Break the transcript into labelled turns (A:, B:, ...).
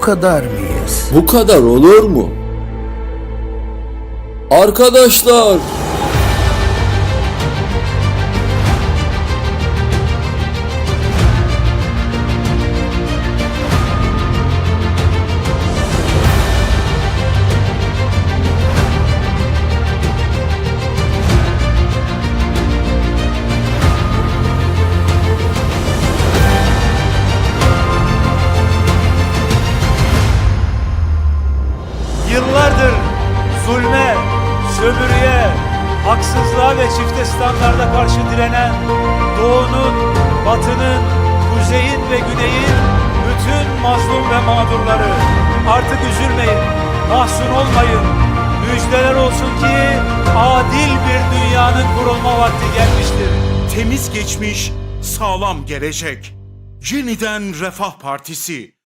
A: kadar mıyız?
B: Bu kadar olur mu? Arkadaşlar!
C: Sömürüye, haksızlığa ve çifte standarda karşı direnen Doğu'nun, Batı'nın, Kuzey'in ve Güney'in bütün mazlum ve mağdurları artık üzülmeyin, mahzun olmayın. Müjdeler olsun ki adil bir dünyanın kurulma vakti gelmiştir.
D: Temiz geçmiş, sağlam gelecek. Yeniden Refah Partisi